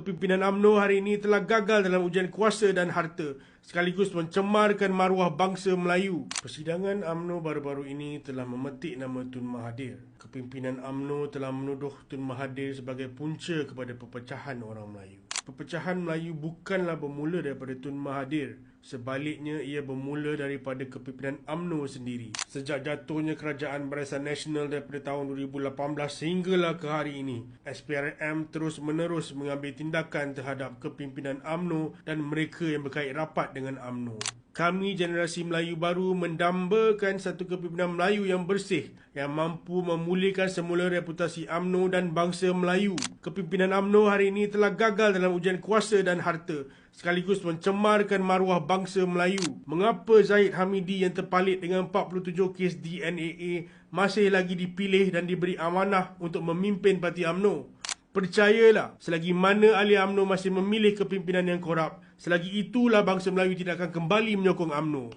Pimpinan AMNO hari ini telah gagal dalam ujian kuasa dan harta sekaligus mencemarkan maruah bangsa Melayu. Persidangan AMNO baru-baru ini telah memetik nama Tun Mahathir. Kepimpinan AMNO telah menuduh Tun Mahathir sebagai punca kepada perpecahan orang Melayu. Perpecahan Melayu bukanlah bermula daripada Tun Mahathir. Sebaliknya, ia bermula daripada kepimpinan AMNO sendiri. Sejak jatuhnya kerajaan Barisan Nasional daripada tahun 2018 sehinggalah ke hari ini, SPRM terus menerus mengambil tindakan terhadap kepimpinan AMNO dan mereka yang berkait rapat dengan AMNO. Kami generasi Melayu baru mendambakan satu kepimpinan Melayu yang bersih yang mampu memulihkan semula reputasi AMNO dan bangsa Melayu. Kepimpinan AMNO hari ini telah gagal dalam ujian kuasa dan harta sekaligus mencemarkan maruah bangsa Melayu. Mengapa Zahid Hamidi yang terpalit dengan 47 kes DNAA masih lagi dipilih dan diberi amanah untuk memimpin parti AMNO? Percayalah, selagi mana ahli UMNO masih memilih kepimpinan yang korup, selagi itulah bangsa Melayu tidak akan kembali menyokong UMNO.